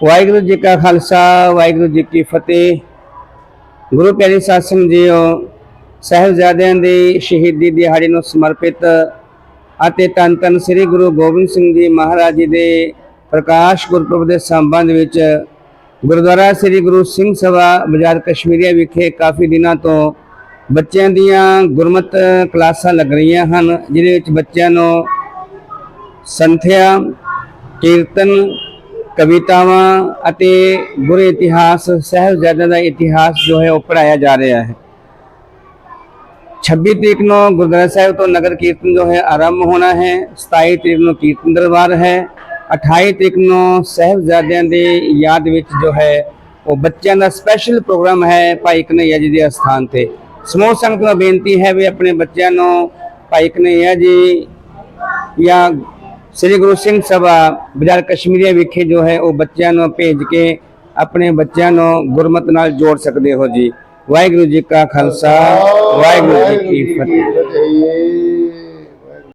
ਵਾਹਿਗੁਰੂ ਜੀ ਕਾ ਖਾਲਸਾ, ਵਾਹਿਗੁਰੂ ਜੀ ਕੀ ਫਤਿਹ। ਗੁਰੂ ਪਿਆਰੇ ਸਾਧ ਸੰਗਤ ਜੀਓ ਸਾਹਿਬਜ਼ਾਦਿਆਂ ਦੀ ਸ਼ਹੀਦੀ ਦਿਹਾੜੀ ਨੂੰ ਸਮਰਪਿਤ ਅਤੇ ਤਨ ਧੰਨ ਸ੍ਰੀ ਗੁਰੂ ਗੋਬਿੰਦ ਸਿੰਘ ਜੀ ਮਹਾਰਾਜ ਜੀ ਦੇ ਪ੍ਰਕਾਸ਼ ਗੁਰਪੁਰਬ ਦੇ ਸੰਬੰਧ ਵਿੱਚ ਗੁਰਦੁਆਰਾ ਸ੍ਰੀ ਗੁਰੂ ਸਿੰਘ ਸਭਾ ਬਾਜ਼ਾਰ ਕਸ਼ਮੀਰੀਆ ਵਿਖੇ ਕਾਫੀ ਦਿਨਾਂ ਤੋਂ ਬੱਚਿਆਂ ਦੀਆਂ ਗੁਰਮਤ ਕਲਾਸਾਂ ਲੱਗ ਰਹੀਆਂ ਹਨ, ਜਿਹਦੇ ਵਿੱਚ ਬੱਚਿਆਂ ਨੂੰ ਸੰਥਿਆ ਕੀਰਤਨ, ਕਵਿਤਾਵਾਂ ਅਤੇ ਗੁਰੂ ਇਤਿਹਾਸ, ਸਾਹਿਬਜ਼ਾਦਿਆਂ ਦਾ ਇਤਿਹਾਸ ਜੋ ਹੈ ਉਹ ਪੜਾਇਆ ਜਾ ਰਿਹਾ ਹੈ। 26 ਤਰੀਕ ਨੂੰ ਗੁਰਦੁਆਰਾ ਸਾਹਿਬ ਤੋਂ ਨਗਰ ਕੀਰਤਨ ਜੋ ਹੈ ਆਰੰਭ ਹੋਣਾ ਹੈ। 27 ਤਰੀਕ ਨੂੰ ਕੀਰਤਨ ਦਰਬਾਰ ਹੈ। 28 ਤਰੀਕ ਨੂੰ ਸਾਹਿਬਜ਼ਾਦਿਆਂ ਦੀ ਯਾਦ ਵਿੱਚ ਜੋ ਹੈ ਉਹ ਬੱਚਿਆਂ ਦਾ ਸਪੈਸ਼ਲ ਪ੍ਰੋਗਰਾਮ ਹੈ ਭਾਈ ਕਨਈਆ ਜੀ ਦੇ ਅਸਥਾਨ ਤੇ। ਸਮੂਹ ਸੰਗਤ ਨੂੰ ਬੇਨਤੀ ਹੈ ਵੀ ਆਪਣੇ ਬੱਚਿਆਂ ਨੂੰ ਭਾਈ ਕਨਈਆ ਜੀ ਜਾਂ ਸ੍ਰੀ ਗੁਰੂ ਸਿੰਘ ਸਭਾ ਬਾਜ਼ਾਰ ਕਸ਼ਮੀਰੀਆ ਵਿਖੇ ਜੋ ਹੈ ਉਹ ਬੱਚਿਆਂ ਨੂੰ ਭੇਜ ਕੇ ਆਪਣੇ ਬੱਚਿਆਂ ਨੂੰ ਗੁਰਮਤ ਨਾਲ ਜੋੜ ਸਕਦੇ ਹੋ ਜੀ। ਵਾਹਿਗੁਰੂ ਜੀ ਕਾ ਖਾਲਸਾ, ਵਾਹਿਗੁਰੂ ਜੀ ਕੀ ਫਤਿਹ।